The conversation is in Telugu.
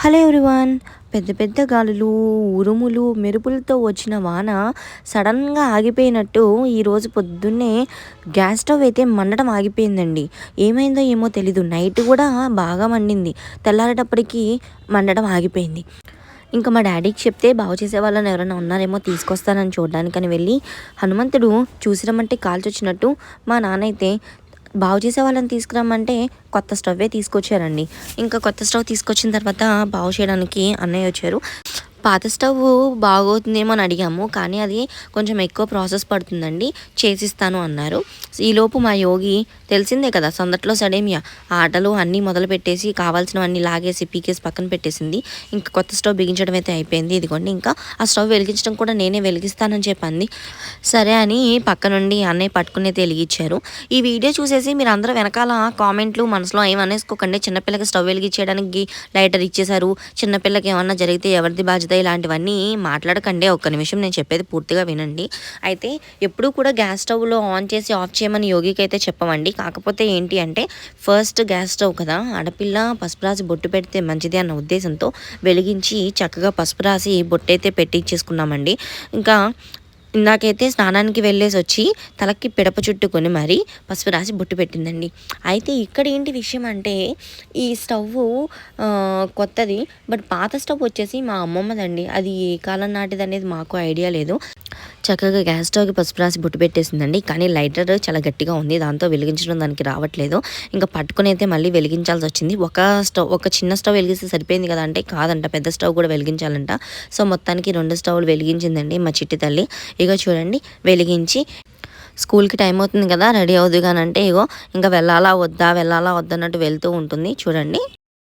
Hello everyone. పెద్ద పెద్ద గాలులు ఉరుములు మెరుపులతో వచ్చిన వాన సడన్గా ఆగిపోయినట్టు ఈరోజు పొద్దున్నే గ్యాస్ స్టవ్ అయితే మండటం ఆగిపోయిందండి. ఏమైందో ఏమో తెలీదు. నైట్ కూడా బాగా మండింది. తెల్లారేటప్పటికి మండటం ఆగిపోయింది. ఇంకా మా డాడీకి చెప్తే బాగు చేసే వాళ్ళని ఎవరైనా ఉన్నారేమో తీసుకొస్తానని చూడడానికని వెళ్ళి హనుమంతుడు చూసిరమంటే కాల్చొచ్చినట్టు మా నాన్న అయితే బాగు చేసే వాళ్ళని తీసుకురమ్మంటే కొత్త స్టవ్వే తీసుకొచ్చారండి. ఇంకా కొత్త స్టవ్ తీసుకొచ్చిన తర్వాత బాగు చేయడానికి అన్నయ్య వచ్చారు. పాత స్టవ్ బాగోతుందేమో అని అడిగాము కానీ అది కొంచెం ఎక్కువ ప్రాసెస్ పడుతుందండి చేసిస్తాను అన్నారు. ఈలోపు మా యోగి తెలిసిందే కదా సందట్లో సడేమియా ఆటలు అన్నీ మొదలు పెట్టేసి కావాల్సినవన్నీ లాగేసి పీకేసి పక్కన పెట్టేసింది. ఇంకా కొత్త స్టవ్ బిగించడం అయితే అయిపోయింది ఇదిగోండి ఇంకా ఆ స్టవ్ వెలిగించడం కూడా నేనే వెలిగిస్తానని చెప్పింది. సరే అని పక్క నుండి అన్నయ్య పట్టుకునే వెలిగించారు ఈ వీడియో చూసేసి మీరు అందరూ వెనకాల కామెంట్లు మనసులో ఏమనేసుకోకండి. చిన్నపిల్లకి స్టవ్ వెలిగించడానికి లైటర్ ఇచ్చేశారు. చిన్నపిల్లకి ఏమన్నా జరిగితే ఎవరిది బాధ్యత? ఇలాంటివన్నీ మాట్లాడకండి. ఒక్క నిమిషం నేను చెప్పేది పూర్తిగా వినండి. అయితే ఎప్పుడూ కూడా గ్యాస్ స్టవ్లో ఆన్ చేసి ఆఫ్ చేయమని యోగికి అయితే చెప్పమండి. కాకపోతే ఏంటి అంటే ఫస్ట్ గ్యాస్ స్టవ్ కదా ఆడపిల్ల పసుపు రాసి బొట్టు పెడితే మంచిది అన్న ఉద్దేశంతో వెలిగించి చక్కగా పసుపు రాసి బొట్టైతే పెట్టించేసుకున్నామండి ఇంకా ఇందాకైతే స్నానానికి వెళ్ళేసి వచ్చి తలకి పిడప చుట్టుకొని మరి పసుపు రాసి బొట్టు పెట్టిందండి. అయితే ఇక్కడ ఏంటి విషయం అంటే ఈ స్టవ్ కొత్తది బట్ పాత స్టవ్ వచ్చేసి మా అమ్మమ్మదండి. అది ఏ కాలం నాటిది అనేది మాకు ఐడియా లేదు. చక్కగా గ్యాస్ స్టవ్కి పసుపు రాసి బొట్టు పెట్టేసిందండి. కానీ లైటర్ చాలా గట్టిగా ఉంది. దాంతో వెలిగించడం దానికి రావట్లేదు. ఇంకా పట్టుకుని అయితే మళ్ళీ వెలిగించాల్సి వచ్చింది. ఒక స్టవ్ ఒక చిన్న స్టవ్ వెలిగిస్తే సరిపోయింది కదా అంటే కాదంట. పెద్ద స్టవ్ కూడా వెలిగించాలంట. సో మొత్తానికి రెండు స్టవ్లు వెలిగించిందండి మా చిట్టి తల్లి. ఇగో చూడండి వెలిగించి స్కూల్కి టైం అవుతుంది కదా రెడీ అవుతుంది ఇగో ఇంకా వెళ్ళాలా వద్దా వెళ్ళాలా వద్దన్నట్టు వెళ్తూ ఉంటుంది. చూడండి.